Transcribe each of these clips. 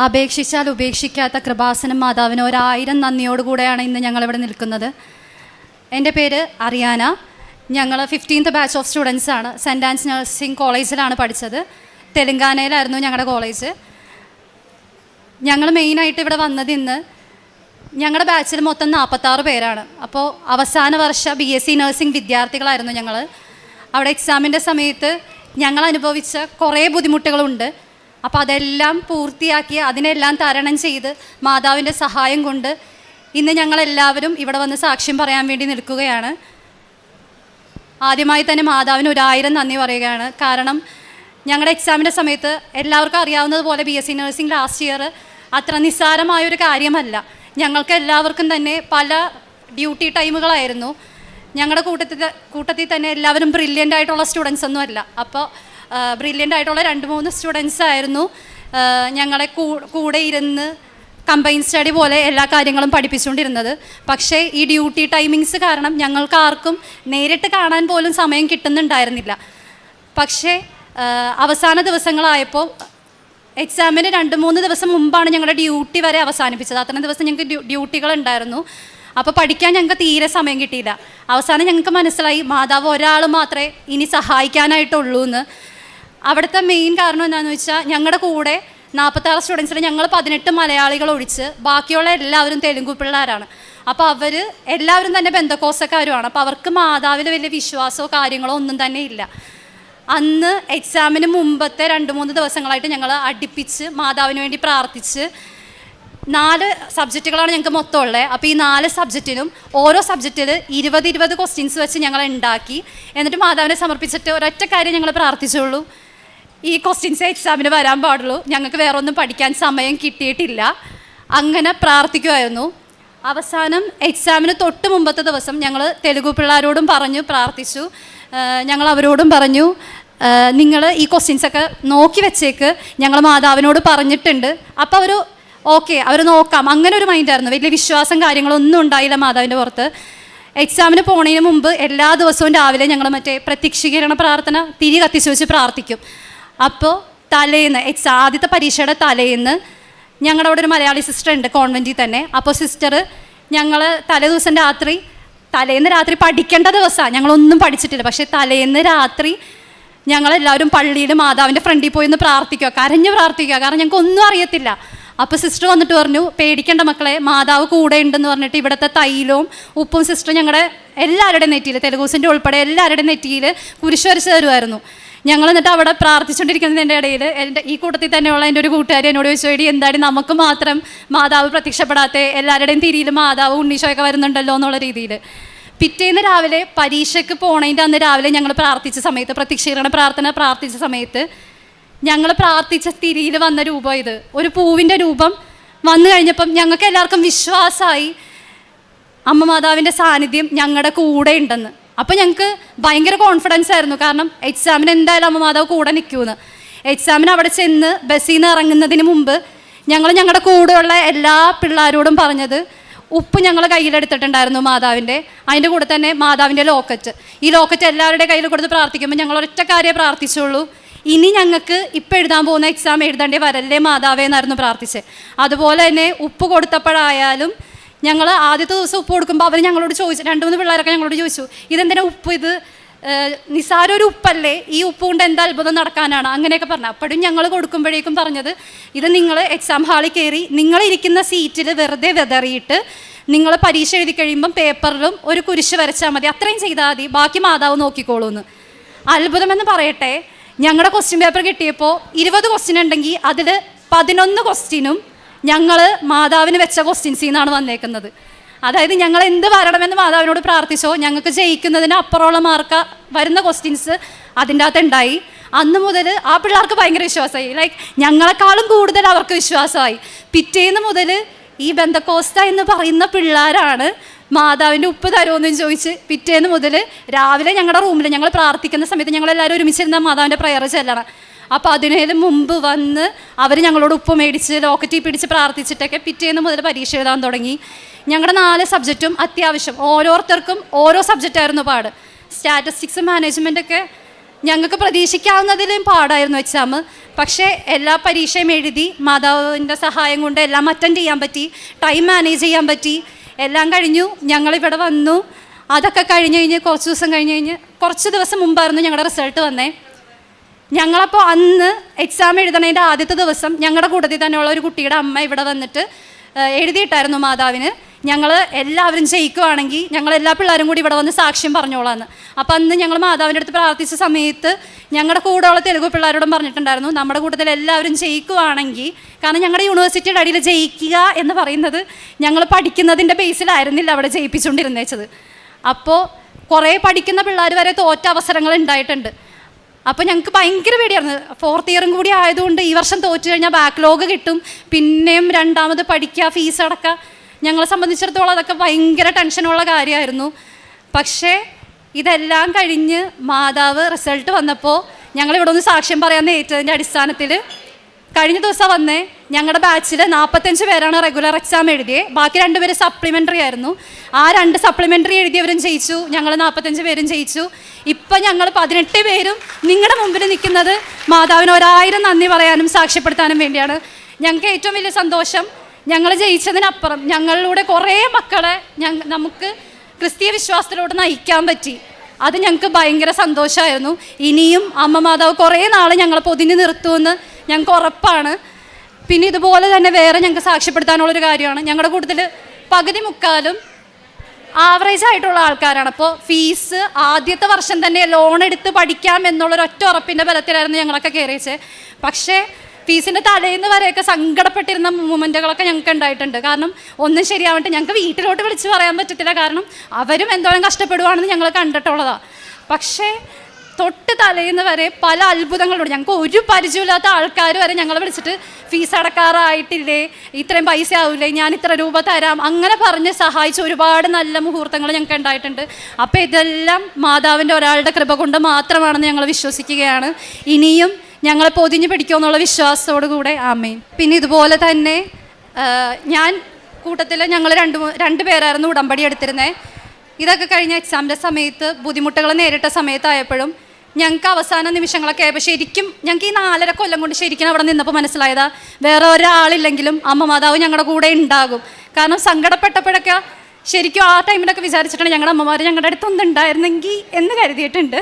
അപേക്ഷിച്ചാൽ ഉപേക്ഷിക്കാത്ത കൃപാസനം മാതാവിന് ഒരായിരം നന്ദിയോടുകൂടെയാണ് ഇന്ന് ഞങ്ങളിവിടെ നിൽക്കുന്നത്. എന്റെ പേര് അറിയാന. ഞങ്ങൾ ഫിഫ്റ്റീൻത്ത് ബാച്ച് ഓഫ് സ്റ്റുഡൻസ് ആണ്. സെന്റ് ആൻസ് നഴ്സിംഗ് കോളേജിലാണ് പഠിച്ചത്. തെലങ്കാനയിലായിരുന്നു ഞങ്ങളുടെ കോളേജ് ഞങ്ങൾ മെയിനായിട്ട് ഇവിടെ വന്നത് ഇന്ന് ഞങ്ങളുടെ ബാച്ചിൽ മൊത്തം നാൽപ്പത്താറ് പേരാണ്. അപ്പോൾ അവസാന വർഷ ബി എസ് സി നഴ്സിംഗ് വിദ്യാർത്ഥികളായിരുന്നു ഞങ്ങൾ. അവിടെ എക്സാമിന്റെ സമയത്ത് ഞങ്ങൾ അനുഭവിച്ച കുറേ ബുദ്ധിമുട്ടുകളുണ്ട്. അപ്പോൾ അതെല്ലാം പൂർത്തിയാക്കി അതിനെല്ലാം തരണം ചെയ്ത് മാതാവിന്റെ സഹായം കൊണ്ട് ഇന്ന് ഞങ്ങളെല്ലാവരും ഇവിടെ വന്ന് സാക്ഷ്യം പറയാൻ വേണ്ടി നിൽക്കുകയാണ്. ആദ്യമായി തന്നെ മാതാവിന് ഒരായിരം നന്ദി പറയുകയാണ്. കാരണം ഞങ്ങളുടെ എക്സാമിന്റെ സമയത്ത് എല്ലാവർക്കും അറിയാവുന്നതുപോലെ B S C nursing last year അത്ര നിസ്സാരമായൊരു കാര്യമല്ല. ഞങ്ങൾക്ക് എല്ലാവർക്കും തന്നെ പല ഡ്യൂട്ടി ടൈമുകളായിരുന്നു ഞങ്ങളുടെ കൂട്ടത്തിൽ കൂട്ടത്തിൽ തന്നെ എല്ലാവരും ബ്രില്യന്റ് ആയിട്ടുള്ള സ്റ്റുഡൻസ് ഒന്നും അല്ല അപ്പോൾ ബ്രില്യന്റ് ആയിട്ടുള്ള രണ്ട് മൂന്ന് സ്റ്റുഡൻസ് ആയിരുന്നു. ഞങ്ങളെ കൂടെ ഇരുന്ന് കമ്പൈൻ സ്റ്റഡി പോലെ എല്ലാ കാര്യങ്ങളും പഠിപ്പിച്ചുകൊണ്ടിരുന്നത്. പക്ഷേ ഈ ഡ്യൂട്ടി ടൈമിങ്സ് കാരണം ഞങ്ങൾക്ക് ആർക്കും നേരിട്ട് കാണാൻ പോലും സമയം കിട്ടുന്നുണ്ടായിരുന്നില്ല. പക്ഷേ അവസാന ദിവസങ്ങളായപ്പോൾ എക്സാമിന് രണ്ട് മൂന്ന് ദിവസം മുമ്പാണ് ഞങ്ങളുടെ ഡ്യൂട്ടി വരെ അവസാനിപ്പിച്ചത്. അത്രയും ദിവസം ഞങ്ങൾക്ക് ഡ്യൂ ഡ്യൂട്ടികൾ ഉണ്ടായിരുന്നു അപ്പോൾ പഠിക്കാൻ ഞങ്ങൾക്ക് തീരെ സമയം കിട്ടിയില്ല. അവസാനം ഞങ്ങൾക്ക് മനസ്സിലായി മാതാവ് ഒരാൾ മാത്രമേ ഇനി സഹായിക്കാനായിട്ടുള്ളൂ എന്ന് അവിടുത്തെ മെയിൻ കാരണം എന്താണെന്ന് വെച്ചാൽ ഞങ്ങളുടെ കൂടെ നാൽപ്പത്താറ് സ്റ്റുഡൻസിൽ ഞങ്ങൾ പതിനെട്ട് മലയാളികൾ ഒഴിച്ച് ബാക്കിയുള്ള എല്ലാവരും തെലുങ്കു പിള്ളേരാണ്. അപ്പോൾ അവർ എല്ലാവരും തന്നെ ബന്ധക്കോസക്കാരുമാണ് അപ്പോൾ അവർക്ക് മാതാവിൽ വലിയ വിശ്വാസമോ കാര്യങ്ങളോ ഒന്നും തന്നെ ഇല്ല. അന്ന് എക്സാമിന് മുമ്പത്തെ രണ്ട് മൂന്ന് ദിവസങ്ങളായിട്ട് ഞങ്ങൾ അടുപ്പിച്ച് മാതാവിന് വേണ്ടി പ്രാർത്ഥിച്ച് നാല് സബ്ജക്റ്റുകളാണ് ഞങ്ങൾക്ക് മൊത്തം ഉള്ളത് അപ്പോൾ ഈ നാല് സബ്ജക്റ്റിനും ഓരോ സബ്ജക്റ്റിൽ ഇരുപത് ഇരുപത് ക്വസ്റ്റ്യൻസ് വെച്ച് ഞങ്ങൾ ഉണ്ടാക്കി. എന്നിട്ട് മാതാവിനെ സമർപ്പിച്ചിട്ട് ഒരൊറ്റ കാര്യം ഞങ്ങൾ പ്രാർത്ഥിച്ചുള്ളൂ. ഈ ക്വസ്റ്റ്യൻസ് എക്സാമിന് വരാൻ പാടുള്ളൂ. ഞങ്ങൾക്ക് വേറെ ഒന്നും പഠിക്കാൻ സമയം കിട്ടിയിട്ടില്ല. അങ്ങനെ പ്രാർത്ഥിക്കുമായിരുന്നു അവസാനം എക്സാമിന് തൊട്ട് മുമ്പത്തെ ദിവസം ഞങ്ങൾ തെലുഗു പിള്ളേരോടും പറഞ്ഞു പ്രാർത്ഥിച്ചു. ഞങ്ങൾ അവരോടും പറഞ്ഞു നിങ്ങൾ ഈ ക്വസ്റ്റ്യൻസ് ഒക്കെ നോക്കി വെച്ചേക്ക്. ഞങ്ങൾ മാതാവിനോട് പറഞ്ഞിട്ടുണ്ട്. അപ്പോൾ അവർ ഓക്കെ അവർ നോക്കാം. അങ്ങനെ ഒരു മൈൻഡായിരുന്നു വലിയ വിശ്വാസം കാര്യങ്ങളൊന്നും ഉണ്ടായില്ല മാതാവിന്റെ പുറത്ത്. എക്സാമിന് പോണതിന് മുമ്പ് എല്ലാ ദിവസവും രാവിലെ ഞങ്ങൾ മറ്റേ പ്രത്യക്ഷീകരണ പ്രാർത്ഥന തിരി കത്തിച്ചു വെച്ച് പ്രാർത്ഥിക്കും. അപ്പോൾ തലേന്ന് എച്ച് ആദ്യത്തെ പരീക്ഷയുടെ തലേന്ന് ഞങ്ങളുടെ അവിടെ ഒരു മലയാളി സിസ്റ്റർ ഉണ്ട് കോൺവെന്റിൽ തന്നെ. അപ്പോൾ സിസ്റ്റർ ഞങ്ങൾ തലേ ദിവസം രാത്രി തലേന്ന് രാത്രി പഠിക്കേണ്ട ദിവസമാണ് ഞങ്ങളൊന്നും പഠിച്ചിട്ടില്ല. പക്ഷേ തലേന്ന് രാത്രി ഞങ്ങളെല്ലാവരും പള്ളിയിൽ മാതാവിന്റെ ഫ്രണ്ടിൽ പോയി ഒന്ന് പ്രാർത്ഥിക്കുക കരഞ്ഞ് പ്രാർത്ഥിക്കുക കാരണം ഞങ്ങൾക്ക് ഒന്നും അറിയത്തില്ല. അപ്പോൾ സിസ്റ്റർ വന്നിട്ട് പറഞ്ഞു പേടിക്കേണ്ട മക്കളെ മാതാവ് കൂടെ ഉണ്ടെന്ന് പറഞ്ഞിട്ട് ഇവിടുത്തെ തൈലവും ഉപ്പും സിസ്റ്റർ ഞങ്ങളുടെ എല്ലാവരുടെയും നെറ്റിയിൽ തെലുഗൂസിന്റെ ഉൾപ്പെടെ എല്ലാവരുടെയും നെറ്റിയിൽ കുരിശ് വരച്ച് തരുമായിരുന്നു ഞങ്ങൾ എന്നിട്ട് അവിടെ പ്രാർത്ഥിച്ചുകൊണ്ടിരിക്കുന്നതിന്റെ ഇടയിൽ. എന്റെ ഈ കൂട്ടത്തിൽ തന്നെയുള്ള എന്റെ ഒരു കൂട്ടുകാരി എന്നോട് ചോദിച്ചു എടി എന്തായാലും നമുക്ക് മാത്രം മാതാവ് പ്രത്യക്ഷപ്പെടാത്ത എല്ലാവരുടെയും തിരിയിൽ മാതാവ് ഉണ്ണീശോയൊക്കെ വരുന്നുണ്ടല്ലോ എന്നുള്ള രീതിയിൽ. പിറ്റേന്ന് രാവിലെ പരീക്ഷയ്ക്ക് പോണതിന്റെ അന്ന് രാവിലെ ഞങ്ങൾ പ്രാർത്ഥിച്ച സമയത്ത് പ്രത്യക്ഷീകരണ പ്രാർത്ഥന പ്രാർത്ഥിച്ച സമയത്ത് ഞങ്ങൾ പ്രാർത്ഥിച്ച തിരിയിൽ വന്ന രൂപം ഇത്. ഒരു പൂവിന്റെ രൂപം വന്നു കഴിഞ്ഞപ്പം ഞങ്ങൾക്ക് എല്ലാവർക്കും വിശ്വാസമായി അമ്മ മാതാവിന്റെ സാന്നിധ്യം ഞങ്ങളുടെ കൂടെ ഉണ്ടെന്ന്. അപ്പോൾ ഞങ്ങൾക്ക് ഭയങ്കര കോൺഫിഡൻസ് ആയിരുന്നു. കാരണം എക്സാമിന് എന്തായാലും അമ്മ മാതാവ് കൂടെ നിൽക്കുമെന്ന് എക്സാമിന് അവിടെ ചെന്ന് ബസ്സിൽ നിന്ന് ഇറങ്ങുന്നതിന് മുമ്പ് ഞങ്ങൾ ഞങ്ങളുടെ കൂടെയുള്ള എല്ലാ പിള്ളേരോടും പറഞ്ഞത് ഉപ്പ് ഞങ്ങൾ കയ്യിലെടുത്തിട്ടുണ്ടായിരുന്നു മാതാവിന്റെ. അതിന്റെ കൂടെ തന്നെ മാതാവിന്റെ ലോക്കറ്റ്. ഈ ലോക്കറ്റ് എല്ലാവരുടെ കയ്യിൽ കൊടുത്ത് പ്രാർത്ഥിക്കുമ്പോൾ ഞങ്ങൾ ഒറ്റ കാര്യമേ പ്രാർത്ഥിച്ചുള്ളൂ. ഇനി ഞങ്ങൾക്ക് ഇപ്പം എഴുതാൻ പോകുന്ന എക്സാം എഴുതേണ്ടി വരല്ലേ മാതാവേ എന്നായിരുന്നു പ്രാർത്ഥിച്ചത്. അതുപോലെ തന്നെ ഉപ്പ് കൊടുത്തപ്പോഴായാലും ഞങ്ങൾ ആദ്യത്തെ ദിവസം ഉപ്പ് കൊടുക്കുമ്പോൾ അവർ ഞങ്ങളോട് ചോദിച്ചു രണ്ട് മൂന്ന് പിള്ളേരൊക്കെ ഞങ്ങളോട് ചോദിച്ചു ഇതെന്തിനാ ഉപ്പ് ഇത്? നിസ്സാര ഒരു ഉപ്പല്ലേ? ഈ ഉപ്പ് കൊണ്ട് എന്താ അത്ഭുതം നടക്കാനാണ്? അങ്ങനെയൊക്കെ പറഞ്ഞു. അപ്പോഴും ഞങ്ങൾ കൊടുക്കുമ്പോഴേക്കും പറഞ്ഞത് ഇത് നിങ്ങൾ എക്സാം ഹാളിൽ കയറി നിങ്ങളിരിക്കുന്ന സീറ്റിൽ വെറുതെ വെതറിയിട്ട് നിങ്ങൾ പരീക്ഷ എഴുതി കഴിയുമ്പം പേപ്പറിലും ഒരു കുരിശ് വരച്ചാൽ മതി. അത്രയും ചെയ്താൽ മതി. ബാക്കി മാതാവ് നോക്കിക്കോളൂ എന്ന് അത്ഭുതമെന്ന് പറയട്ടെ ഞങ്ങളുടെ ക്വസ്റ്റ്യൻ പേപ്പർ കിട്ടിയപ്പോൾ ഇരുപത് ക്വസ്റ്റ്യൻ ഉണ്ടെങ്കിൽ അതിൽ പതിനൊന്ന് ക്വസ്റ്റ്യനും ഞങ്ങൾ മാതാവിന് വെച്ച ക്വസ്റ്റ്യൻസിൽ നിന്നാണ് വന്നേക്കുന്നത്. അതായത് ഞങ്ങൾ എന്ത് വരണമെന്ന് മാതാവിനോട് പ്രാർത്ഥിച്ചോ ഞങ്ങൾക്ക് ജയിക്കുന്നതിന് അപ്പുറമുള്ള മാർക്ക് വരുന്ന ക്വസ്റ്റ്യൻസ് അതിന്റെ അകത്ത് ഉണ്ടായി. അന്ന് മുതൽ ആ പിള്ളേർക്ക് ഭയങ്കര വിശ്വാസമായി. ലൈക്ക് ഞങ്ങളെക്കാളും കൂടുതൽ അവർക്ക് വിശ്വാസമായി. പിറ്റേന്ന് മുതൽ ഈ ബന്ധക്കോസ്ത എന്ന് പറയുന്ന പിള്ളേരാണ് മാതാവിന്റെ ഉപ്പ് തരുമെന്നും ചോദിച്ച് പിറ്റേന്ന് മുതൽ രാവിലെ ഞങ്ങളുടെ റൂമിൽ ഞങ്ങൾ പ്രാർത്ഥിക്കുന്ന സമയത്ത് ഞങ്ങളെല്ലാവരും ഒരുമിച്ചിരുന്ന മാതാവിന്റെ പ്രയർ ചെല്ലണം. അപ്പോൾ അതിനേലും മുമ്പ് വന്ന് അവർ ഞങ്ങളോട് ഉപ്പ് മേടിച്ച് ലോക്കറ്റിൽ പിടിച്ച് പ്രാർത്ഥിച്ചിട്ടൊക്കെ പിറ്റേന്ന് മുതൽ പരീക്ഷ എഴുതാൻ തുടങ്ങി. ഞങ്ങളുടെ നാല് സബ്ജക്റ്റും അത്യാവശ്യം. ഓരോരുത്തർക്കും ഓരോ സബ്ജക്റ്റായിരുന്നു പാട്. സ്റ്റാറ്റിസ്റ്റിക്സ് മാനേജ്മെന്റൊക്കെ ഞങ്ങൾക്ക് പ്രതീക്ഷിക്കാവുന്നതിലും പാടായിരുന്നു എക്സാം. പക്ഷേ എല്ലാ പരീക്ഷയും എഴുതി മാതാവിന്റെ സഹായം കൊണ്ട് എല്ലാം അറ്റൻഡ് ചെയ്യാൻ പറ്റി ടൈം മാനേജ് ചെയ്യാൻ പറ്റി. എല്ലാം കഴിഞ്ഞു. ഞങ്ങളിവിടെ വന്നു. അതൊക്കെ കഴിഞ്ഞ് കഴിഞ്ഞ് കുറച്ച് ദിവസം കഴിഞ്ഞ് കഴിഞ്ഞ് കുറച്ച് ദിവസം മുമ്പായിരുന്നു ഞങ്ങളുടെ റിസൾട്ട് വന്നേ. ഞങ്ങളപ്പോൾ അന്ന് എക്സാം എഴുതണതിന്റെ ആദ്യത്തെ ദിവസം ഞങ്ങളുടെ കൂട്ടത്തിൽ തന്നെയുള്ള ഒരു കുട്ടിയുടെ അമ്മ ഇവിടെ വന്നിട്ട് എഴുതിയിട്ടായിരുന്നു മാതാവിന്. ഞങ്ങൾ എല്ലാവരും ജയിക്കുവാണെങ്കിൽ ഞങ്ങൾ എല്ലാ പിള്ളേരും കൂടി ഇവിടെ വന്ന് സാക്ഷ്യം പറഞ്ഞോളാന്ന്. അപ്പോൾ അന്ന് ഞങ്ങൾ മാതാവിന്റെ അടുത്ത് പ്രാർത്ഥിച്ച സമയത്ത് ഞങ്ങളുടെ കൂടെയുള്ള തെലുഗു പിള്ളേരോടും പറഞ്ഞിട്ടുണ്ടായിരുന്നു നമ്മുടെ കൂട്ടത്തിൽ എല്ലാവരും ജയിക്കുവാണെങ്കിൽ കാരണം ഞങ്ങളുടെ യൂണിവേഴ്സിറ്റിയുടെ അടിയിൽ ജയിക്കുക എന്ന് പറയുന്നത് ഞങ്ങൾ പഠിക്കുന്നതിന്റെ ബേസിലായിരുന്നില്ല അവിടെ ജയിപ്പിച്ചുകൊണ്ടിരുന്നേച്ചത് അപ്പോൾ കുറേ പഠിക്കുന്ന പിള്ളേർ വരെ തോറ്റ അവസരങ്ങൾ ഉണ്ടായിട്ടുണ്ട്. അപ്പോൾ ഞങ്ങൾക്ക് ഭയങ്കര പേടിയായിരുന്നു. ഫോർത്ത് ഇയറും കൂടി ആയതുകൊണ്ട് ഈ വർഷം തോറ്റു കഴിഞ്ഞാൽ ബാക്ക്ലോഗ് കിട്ടും. പിന്നെയും രണ്ടാമത് പഠിക്കുക ഫീസ് അടക്കുക ഞങ്ങളെ സംബന്ധിച്ചിടത്തോളം അതൊക്കെ ഭയങ്കര ടെൻഷനുള്ള കാര്യമായിരുന്നു പക്ഷേ ഇതെല്ലാം കഴിഞ്ഞ് മാതാവ് റിസൾട്ട് വന്നപ്പോൾ ഞങ്ങളിവിടെ ഒന്ന് സാക്ഷ്യം പറയാൻ ഏറ്റതിന്റെ അടിസ്ഥാനത്തിൽ കഴിഞ്ഞ ദിവസം വന്നേ. ഞങ്ങളുടെ ബാച്ചിൽ നാൽപ്പത്തഞ്ച് പേരാണ് റെഗുലർ എക്സാം എഴുതിയത് ബാക്കി രണ്ടുപേര് സപ്ലിമെന്ററി ആയിരുന്നു. ആ രണ്ട് സപ്ലിമെന്ററി എഴുതിയവരും ജയിച്ചു. ഞങ്ങൾ നാൽപ്പത്തഞ്ച് പേരും ജയിച്ചു. ഇപ്പം ഞങ്ങൾ പതിനെട്ട് പേരും നിങ്ങളുടെ മുമ്പിൽ നിൽക്കുന്നത് മാതാവിന് ഒരായിരം നന്ദി പറയാനും സാക്ഷ്യപ്പെടുത്താനും വേണ്ടിയാണ്. ഞങ്ങൾക്ക് ഏറ്റവും വലിയ സന്തോഷം ഞങ്ങൾ ജയിച്ചതിനപ്പുറം ഞങ്ങളിലൂടെ കുറേ മക്കളെ നമുക്ക് ക്രിസ്തീയ വിശ്വാസത്തിലോട്ട് നയിക്കാൻ പറ്റി. അത് ഞങ്ങൾക്ക് ഭയങ്കര സന്തോഷമായിരുന്നു ഇനിയും അമ്മ മാതാവ് കുറേ നാൾ ഞങ്ങളെ പൊതിഞ്ഞ് നിർത്തുമെന്ന് ഞങ്ങൾക്ക് ഉറപ്പാണ് പിന്നെ ഇതുപോലെ തന്നെ വേറെ ഞങ്ങൾക്ക് സാക്ഷ്യപ്പെടുത്താനുള്ളൊരു കാര്യമാണ്. ഞങ്ങളുടെ കൂട്ടത്തിൽ പകുതി മുക്കാലും ആവറേജ് ആയിട്ടുള്ള ആൾക്കാരാണ്. അപ്പോൾ ഫീസ് ആദ്യത്തെ വർഷം തന്നെ ലോൺ എടുത്ത് പഠിക്കാം എന്നുള്ളൊരു ഒറ്റ ഉറപ്പിന്റെ ബലത്തിലായിരുന്നു ഞങ്ങളൊക്കെ കയറിയത് പക്ഷേ ഫീസിന്റെ തലേന്ന് വരെയൊക്കെ സങ്കടപ്പെട്ടിരുന്ന മൂമെന്റുകളൊക്കെ ഞങ്ങൾക്ക് ഉണ്ടായിട്ടുണ്ട്. കാരണം ഒന്നും ശരിയാവട്ടെ ഞങ്ങൾക്ക് വീട്ടിലോട്ട് വിളിച്ച് പറയാൻ പറ്റത്തില്ല. കാരണം അവരും എന്തോരം കഷ്ടപ്പെടുവാണെന്ന് ഞങ്ങൾ കണ്ടിട്ടുള്ളതാണ് പക്ഷേ തൊട്ട് തലേന്ന് വരെ പല അത്ഭുതങ്ങളുണ്ട്. ഞങ്ങൾക്ക് ഒരു പരിചയമില്ലാത്ത ആൾക്കാർ വരെ ഞങ്ങളെ വിളിച്ചിട്ട് ഫീസ് അടക്കാറായിട്ടില്ലേ? ഇത്രയും പൈസ ആവില്ലേ ഞാൻ ഇത്ര രൂപ തരാം. അങ്ങനെ പറഞ്ഞ് സഹായിച്ച ഒരുപാട് നല്ല മുഹൂർത്തങ്ങൾ ഞങ്ങൾക്ക് ഉണ്ടായിട്ടുണ്ട്. അപ്പോൾ ഇതെല്ലാം മാതാവിന്റെ ഒരാളുടെ കൃപ കൊണ്ട് മാത്രമാണെന്ന് ഞങ്ങൾ വിശ്വസിക്കുകയാണ്. ഇനിയും ഞങ്ങളെ പൊതിഞ്ഞ് പിടിക്കുമെന്നുള്ള വിശ്വാസത്തോടു കൂടെ ആമേൻ. പിന്നെ ഇതുപോലെ തന്നെ ഞാൻ കൂട്ടത്തിൽ ഞങ്ങൾ രണ്ട് രണ്ട് പേരായിരുന്നു ഉടമ്പടി എടുത്തിരുന്നത് ഇതൊക്കെ കഴിഞ്ഞ എക്സാമിന്റെ സമയത്ത് ബുദ്ധിമുട്ടുകൾ നേരിട്ട സമയത്തായപ്പോഴും ഞങ്ങൾക്ക് അവസാന നിമിഷങ്ങളൊക്കെ ആയപ്പോൾ ശരിക്കും ഞങ്ങൾക്ക് ഈ നാലര കൊല്ലം കൊണ്ട് ശരിക്കും അവിടെ നിന്നപ്പോൾ മനസ്സിലായതാ വേറെ ഒരാളില്ലെങ്കിലും അമ്മ മാതാവ് ഞങ്ങളുടെ കൂടെ ഉണ്ടാകും. കാരണം സങ്കടപ്പെട്ടപ്പോഴൊക്കെ ശരിക്കും ആ ടൈമിലൊക്കെ വിചാരിച്ചിട്ടാണ് ഞങ്ങളുടെ അമ്മമാർ ഞങ്ങളുടെ അടുത്ത് ഉണ്ടായിരുന്നെങ്കിൽ എന്ന് കരുതിയിട്ടുണ്ട്.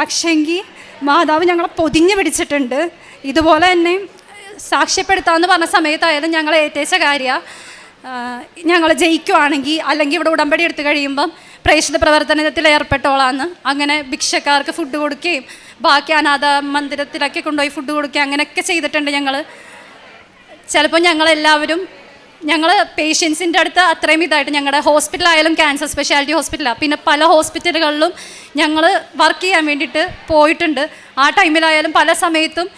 പക്ഷേങ്കിൽ മാതാവ് ഞങ്ങളെ പൊതിഞ്ഞ് പിടിച്ചിട്ടുണ്ട്. ഇതുപോലെ തന്നെ സാക്ഷ്യപ്പെടുത്താമെന്ന് പറഞ്ഞ സമയത്തായാലും ഞങ്ങളെ ഏറ്റേച്ച കാര്യമാണ് ഞങ്ങൾ ജയിക്കുവാണെങ്കിൽ അല്ലെങ്കിൽ ഇവിടെ ഉടമ്പടി എടുത്തു കഴിയുമ്പം പ്രേക്ഷിത പ്രവർത്തനത്തിൽ ഏർപ്പെട്ടോളാന്ന്. അങ്ങനെ ഭിക്ഷക്കാർക്ക് ഫുഡ് കൊടുക്കുകയും ബാക്കി അനാഥ മന്ദിരത്തിലൊക്കെ കൊണ്ടുപോയി ഫുഡ് കൊടുക്കുകയും അങ്ങനെയൊക്കെ ചെയ്തിട്ടുണ്ട് ഞങ്ങൾ ചിലപ്പോൾ ഞങ്ങളെല്ലാവരും ഞങ്ങൾ പേഷ്യൻസിന്റെ അടുത്ത് അത്രയും ഇതായിട്ട് ഞങ്ങളുടെ ഹോസ്പിറ്റലായാലും ക്യാൻസർ സ്പെഷ്യാലിറ്റി ഹോസ്പിറ്റലാണ് പിന്നെ പല ഹോസ്പിറ്റലുകളിലും ഞങ്ങൾ വർക്ക് ചെയ്യാൻ വേണ്ടിയിട്ട് പോയിട്ടുണ്ട്. ആ ടൈമിലായാലും പല സമയത്തും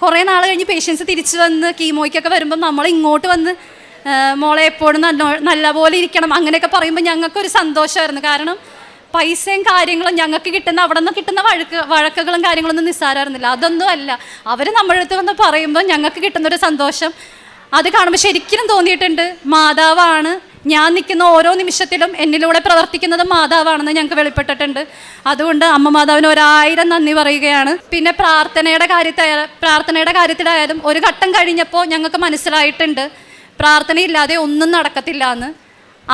കുറേ നാൾ കഴിഞ്ഞ് പേഷ്യൻസ് തിരിച്ചു വന്ന് കീമോയ്ക്കൊക്കെ വരുമ്പോൾ നമ്മൾ ഇങ്ങോട്ട് വന്ന് മോളെ എപ്പോഴും നല്ല നല്ലപോലെ ഇരിക്കണം. അങ്ങനെയൊക്കെ പറയുമ്പോൾ ഞങ്ങൾക്കൊരു സന്തോഷമായിരുന്നു. കാരണം പൈസയും കാര്യങ്ങളും ഞങ്ങൾക്ക് കിട്ടുന്ന അവിടെ നിന്ന് കിട്ടുന്ന വഴക്ക് വഴക്കുകളും കാര്യങ്ങളൊന്നും നിസ്സാരമായിരുന്നില്ല. അതൊന്നും അല്ല. അവർ നമ്മുടെ അടുത്ത് വന്ന് പറയുമ്പോൾ ഞങ്ങൾക്ക് കിട്ടുന്നൊരു സന്തോഷം. അത് കാണുമ്പോൾ ശരിക്കും തോന്നിയിട്ടുണ്ട്. മാതാവാണ്. ഞാൻ നിൽക്കുന്ന ഓരോ നിമിഷത്തിലും എന്നിലൂടെ പ്രവർത്തിക്കുന്നത് മാതാവാണെന്ന് ഞങ്ങൾക്ക് വെളിപ്പെട്ടിട്ടുണ്ട്. അതുകൊണ്ട് അമ്മ മാതാവിന് ഒരായിരം നന്ദി പറയുകയാണ്. പിന്നെ പ്രാർത്ഥനയുടെ കാര്യത്തിൽ പ്രാർത്ഥനയുടെ കാര്യത്തിലായാലും ഒരു ഘട്ടം കഴിഞ്ഞപ്പോൾ ഞങ്ങൾക്ക് മനസ്സിലായിട്ടുണ്ട്. പ്രാർത്ഥനയില്ലാതെ ഒന്നും നടക്കത്തില്ല എന്ന്.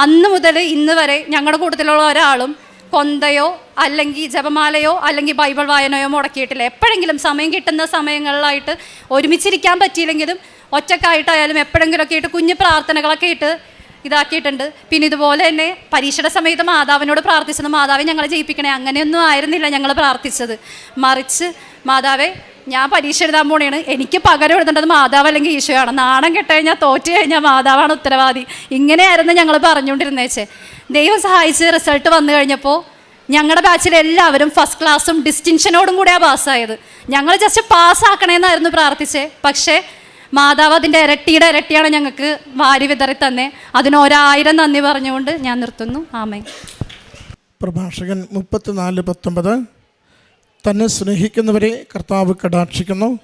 അന്ന് മുതൽ ഇന്ന് വരെ ഞങ്ങളുടെ കൂട്ടത്തിലുള്ള ഒരാളും കൊന്തയോ അല്ലെങ്കിൽ ജപമാലയോ അല്ലെങ്കിൽ ബൈബിൾ വായനയോ മുടക്കിയിട്ടില്ല. എപ്പോഴെങ്കിലും സമയം കിട്ടുന്ന സമയങ്ങളിലായിട്ട് ഒരുമിച്ചിരിക്കാൻ പറ്റിയില്ലെങ്കിലും ഒറ്റക്കായിട്ടായാലും എപ്പോഴെങ്കിലുമൊക്കെ ആയിട്ട് കുഞ്ഞു പ്രാർത്ഥനകളൊക്കെ ഇട്ട് ഇതാക്കിയിട്ടുണ്ട്. പിന്നെ ഇതുപോലെ തന്നെ പരീക്ഷയുടെ സമയത്ത് മാതാവിനോട് പ്രാർത്ഥിച്ചത് മാതാവെ ഞങ്ങളെ ജയിപ്പിക്കണേ. അങ്ങനെയൊന്നും ആയിരുന്നില്ല ഞങ്ങൾ പ്രാർത്ഥിച്ചത്. മറിച്ച് മാതാവെ ഞാൻ പരീക്ഷ എഴുതാൻ പോണേണ്. എനിക്ക് പകരം എഴുതേണ്ടത് മാതാവ് അല്ലെങ്കിൽ ഈശോയാണ്. നാണം കെട്ടുകഴിഞ്ഞാൽ തോറ്റു കഴിഞ്ഞാൽ മാതാവാണ് ഉത്തരവാദി. ഇങ്ങനെയായിരുന്നു ഞങ്ങൾ പറഞ്ഞുകൊണ്ടിരുന്നേച്ചേ. ദൈവം സഹായിച്ച് റിസൾട്ട് വന്നു കഴിഞ്ഞപ്പോൾ ഞങ്ങളുടെ ബാച്ചിൽ എല്ലാവരും ഫസ്റ്റ് ക്ലാസ്സും ഡിസ്റ്റിങ്ഷനോടും കൂടിയാണ് പാസ്സായത് ഞങ്ങൾ ജസ്റ്റ് പാസ്സാക്കണേന്നായിരുന്നു പ്രാർത്ഥിച്ചേ. പക്ഷേ മാതാവ് അതിന്റെ ഇരട്ടിയുടെ ഇരട്ടിയാണ് ഞങ്ങൾക്ക് വാരി വിതറി തന്നെ. അതിന് ഒരായിരം നന്ദി പറഞ്ഞുകൊണ്ട് ഞാൻ നിർത്തുന്നു. ആമേ പ്രഭാഷകൻ മുപ്പത്തിനാല് പത്തൊമ്പത്. തന്നെ സ്നേഹിക്കുന്നവരെ കർത്താവ് കടാക്ഷിക്കുന്നു.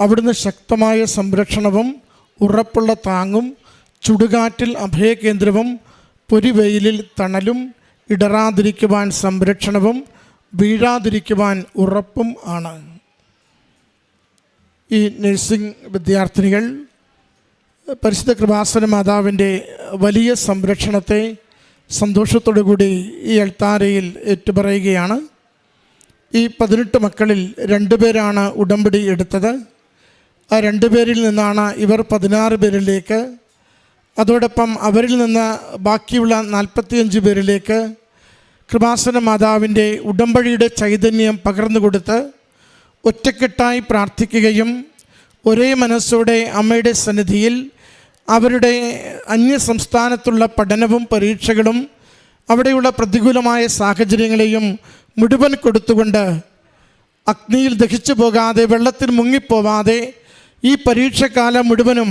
അവിടുന്ന് ശക്തമായ സംരക്ഷണവും ഉറപ്പുള്ള താങ്ങും ചുടുകാറ്റിൽ അഭയകേന്ദ്രവും പൊരിവെയിലിൽ തണലും ഇടറാതിരിക്കുവാൻ സംരക്ഷണവും വീഴാതിരിക്കുവാൻ ഉറപ്പും ആണ്. ഈ നഴ്സിംഗ് വിദ്യാർത്ഥിനികൾ പരിശുദ്ധ കൃപാസന മാതാവിന്റെ വലിയ സംരക്ഷണത്തെ സന്തോഷത്തോടു കൂടി ഈ അൾത്താരയിൽ ഏറ്റുപറയുകയാണ്. ഈ പതിനെട്ട് മക്കളിൽ രണ്ടുപേരാണ് ഉടമ്പടി എടുത്തത്. ആ രണ്ടുപേരിൽ നിന്നാണ് ഇവർ പതിനാറ് പേരിലേക്ക് അതോടൊപ്പം അവരിൽ നിന്ന് ബാക്കിയുള്ള നാൽപ്പത്തിയഞ്ച് പേരിലേക്ക് കൃപാസന മാതാവിന്റെ ഉടമ്പടിയുടെ ചൈതന്യം പകർന്നു കൊടുത്ത് ഒറ്റക്കെട്ടായി പ്രാർത്ഥിക്കുകയും ഒരേ മനസ്സോടെ അമ്മയുടെ സന്നിധിയിൽ അവരുടെ അന്യസംസ്ഥാനത്തുള്ള പഠനവും പരീക്ഷകളും അവിടെയുള്ള പ്രതികൂലമായ സാഹചര്യങ്ങളെയും മുഴുവൻ കൊടുത്തുകൊണ്ട് അഗ്നിയിൽ ദഹിച്ചു പോകാതെ വെള്ളത്തിൽ മുങ്ങിപ്പോവാതെ ഈ പരീക്ഷക്കാലം മുഴുവനും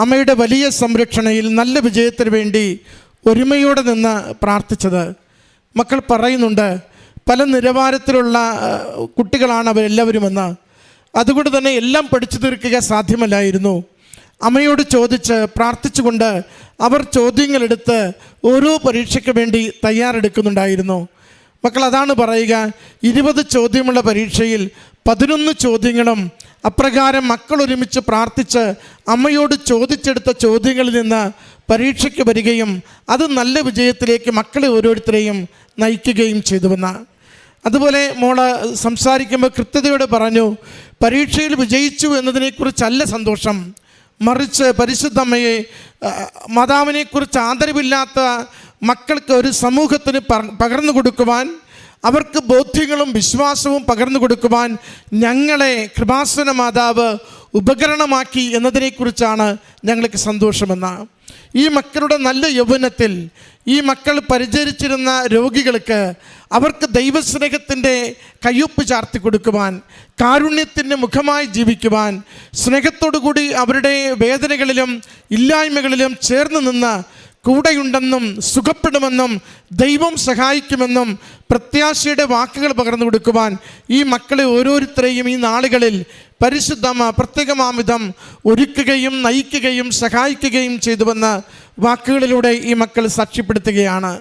അമ്മയുടെ വലിയ സംരക്ഷണയിൽ നല്ല വിജയത്തിന് വേണ്ടി ഒരുമയോടെ നിന്ന് പ്രാർത്ഥിച്ചത്. മക്കൾ പറയുന്നുണ്ട് പല നിലവാരത്തിലുള്ള കുട്ടികളാണ് അവരെല്ലാവരുമെന്ന്. അതുകൊണ്ട് തന്നെ എല്ലാം പഠിച്ചു തീർക്കുക സാധ്യമല്ലായിരുന്നു. അമ്മയോട് ചോദിച്ച് പ്രാർത്ഥിച്ചുകൊണ്ട് അവർ ചോദ്യങ്ങളെടുത്ത് ഓരോ പരീക്ഷയ്ക്ക് വേണ്ടി തയ്യാറെടുക്കുന്നുണ്ടായിരുന്നു. മക്കൾ അതാണ് പറയുക. ഇരുപത് ചോദ്യമുള്ള പരീക്ഷയിൽ പതിനൊന്ന് ചോദ്യങ്ങളും അപ്രകാരം മക്കൾ ഒരുമിച്ച് പ്രാർത്ഥിച്ച് അമ്മയോട് ചോദിച്ചെടുത്ത ചോദ്യങ്ങളിൽ നിന്ന് പരീക്ഷയ്ക്ക് വരികയും അത് നല്ല വിജയത്തിലേക്ക് മക്കളെ ഓരോരുത്തരെയും നയിക്കുകയും ചെയ്തുവെന്ന. അതുപോലെ മോൾ സംസാരിക്കുമ്പോൾ കൃത്യതയോടെ പറഞ്ഞു പരീക്ഷയിൽ വിജയിച്ചു എന്നതിനെക്കുറിച്ചല്ല സന്തോഷം. മറിച്ച് പരിശുദ്ധമ്മയെ മാതാവിനെക്കുറിച്ച് ആദരവില്ലാത്ത മക്കൾക്ക് ഒരു സമൂഹത്തിന് പകർന്നു കൊടുക്കുവാൻ അവർക്ക് ബോധ്യങ്ങളും വിശ്വാസവും പകർന്നു കൊടുക്കുവാൻ ഞങ്ങളെ കൃപാസന മാതാവ് ഉപകരണമാക്കി എന്നതിനെക്കുറിച്ചാണ് ഞങ്ങൾക്ക് സന്തോഷമെന്ന. ഈ മക്കളുടെ നല്ല യൗവനത്തിൽ ഈ മക്കൾ പരിചരിച്ചിരുന്ന രോഗികൾക്ക് അവർക്ക് ദൈവസ്നേഹത്തിന്റെ കയ്യൊപ്പ് ചാർത്തി കൊടുക്കുവാൻ കാരുണ്യത്തിന്റെ മുഖമായി ജീവിക്കുവാൻ സ്നേഹത്തോടു കൂടി അവരുടെ വേദനകളിലും ഇല്ലായ്മകളിലും ചേർന്ന് നിന്ന് കൂടെയുണ്ടെന്നും സുഖപ്പെടുമെന്നും ദൈവം സഹായിക്കുമെന്നും പ്രത്യാശയുടെ വാക്കുകൾ പകർന്നു കൊടുക്കുവാൻ ഈ മക്കളെ ഓരോരുത്തരെയും ഈ നാളുകളിൽ പരിശുദ്ധമ പ്രത്യേകമാമിതം ഒരുക്കുകയും നയിക്കുകയും സഹായിക്കുകയും ചെയ്തുവെന്ന് വാക്കുകളിലൂടെ ഈ മക്കൾ സാക്ഷ്യപ്പെടുത്തുകയാണ്.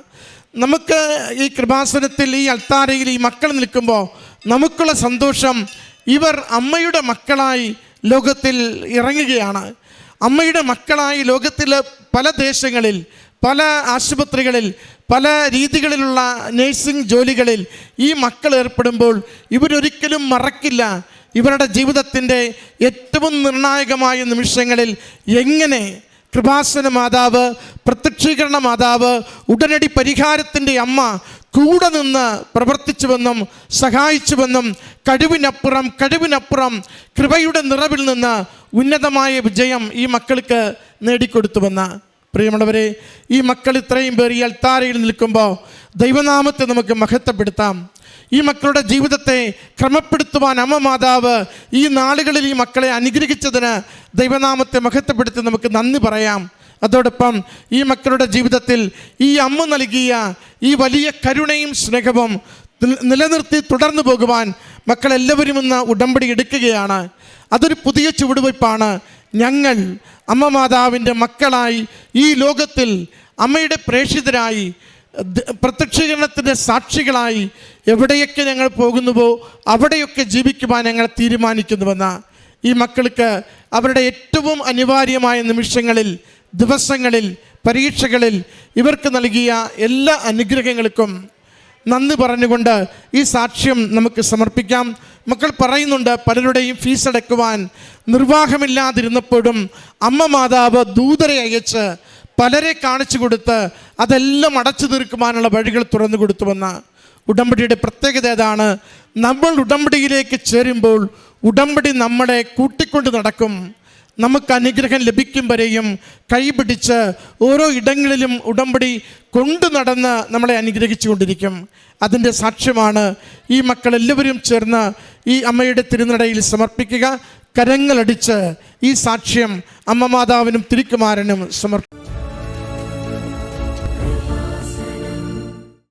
നമുക്ക് ഈ കൃപാസനത്തിൽ ഈ അൾത്താരയിൽ ഈ മക്കൾ നിൽക്കുമ്പോൾ നമുക്കുള്ള സന്തോഷം ഇവർ അമ്മയുടെ മക്കളായി ലോകത്തിൽ ഇറങ്ങുകയാണ്. അമ്മയുടെ മക്കളായി ലോകത്തിലെ പല ദേശങ്ങളിൽ പല ആശുപത്രികളിൽ പല രീതികളിലുള്ള നേഴ്സിംഗ് ജോലികളിൽ ഈ മക്കൾ ഏർപ്പെടുമ്പോൾ ഇവരൊരിക്കലും മറക്കില്ല. ഇവരുടെ ജീവിതത്തിന്റെ ഏറ്റവും നിർണായകമായ നിമിഷങ്ങളിൽ എങ്ങനെ കൃപാസന മാതാവ് പ്രത്യക്ഷീകരണ മാതാവ് ഉടനടി പരിഹാരത്തിന്റെ അമ്മ കൂടെ നിന്ന് പ്രവർത്തിച്ചുവെന്നും സഹായിച്ചുവെന്നും കഴിവിനപ്പുറം കഴിവിനപ്പുറം കൃപയുടെ നിറവിൽ നിന്ന് ഉന്നതമായ വിജയം ഈ മക്കൾക്ക് നേടിക്കൊടുത്തുവെന്ന് പ്രിയമുള്ളവരെ ഈ മക്കൾ ഇത്രയും പേർ ഈ അൽത്താരയിൽ നിൽക്കുമ്പോൾ ദൈവനാമത്തെ നമുക്ക് മഹത്വപ്പെടുത്താം. ഈ മക്കളുടെ ജീവിതത്തെ ക്രമപ്പെടുത്തുവാൻ അമ്മ മാതാവ് ഈ നാളുകളിൽ ഈ മക്കളെ അനുഗ്രഹിച്ചതിന് ദൈവനാമത്തെ മഹത്വപ്പെടുത്തി നമുക്ക് നന്ദി പറയാം. അതോടൊപ്പം ഈ മക്കളുടെ ജീവിതത്തിൽ ഈ അമ്മ നൽകിയ ഈ വലിയ കരുണയും സ്നേഹവും നിലനിർത്തി തുടർന്നു പോകുവാൻ മക്കളെല്ലാവരും ഇന്ന് ഉടമ്പടി എടുക്കുകയാണ്. അതൊരു പുതിയ ചുവടുവയ്പ്പാണ്. ഞങ്ങൾ അമ്മ മാതാവിന്റെ മക്കളായി ഈ ലോകത്തിൽ അമ്മയുടെ പ്രേക്ഷിതരായി പ്രത്യക്ഷീകരണത്തിന്റെ സാക്ഷികളായി എവിടെയൊക്കെ ഞങ്ങൾ പോകുന്നുവോ അവിടെയൊക്കെ ജീവിക്കുവാൻ ഞങ്ങൾ തീരുമാനിക്കുന്നുവെന്ന ഈ മക്കൾക്ക് അവരുടെ ഏറ്റവും അനിവാര്യമായ നിമിഷങ്ങളിൽ ദിവസങ്ങളിൽ പരീക്ഷകളിൽ ഇവർക്ക് നൽകിയ എല്ലാ അനുഗ്രഹങ്ങൾക്കും നന്ദി പറഞ്ഞുകൊണ്ട് ഈ സാക്ഷ്യം നമുക്ക് സമർപ്പിക്കാം. മക്കൾ പറയുന്നുണ്ട് പലരുടെയും ഫീസ് അടയ്ക്കുവാൻ നിർവാഹമില്ലാതിരുന്നപ്പോഴും അമ്മ മാതാവ് ദൂതരെ അയച്ച് പലരെ കാണിച്ചു കൊടുത്ത് അതെല്ലാം അടച്ചു തീർക്കുവാനുള്ള വഴികൾ തുറന്നു കൊടുത്തുവെന്ന്. ഉടമ്പടിയുടെ പ്രത്യേകത ഏതാണ്? നമ്മൾ ഉടമ്പടിയിലേക്ക് ചേരുമ്പോൾ ഉടമ്പടി നമ്മളെ കൂട്ടിക്കൊണ്ട് നടക്കും. നമുക്ക് അനുഗ്രഹം ലഭിക്കും വരെയും കൈപിടിച്ച് ഓരോ ഇടങ്ങളിലും ഉടമ്പടി കൊണ്ടു നടന്ന് നമ്മളെ അനുഗ്രഹിച്ചു കൊണ്ടിരിക്കും. അതിന്റെ സാക്ഷ്യമാണ് ഈ മക്കളെല്ലാവരും ചേർന്ന് ഈ അമ്മയുടെ തിരുനടയിൽ സമർപ്പിക്കുക. കരങ്ങളടിച്ച് ഈ സാക്ഷ്യം അമ്മ മാതാവിനും തിരുക്കുമാരനും സമർപ്പിക്കും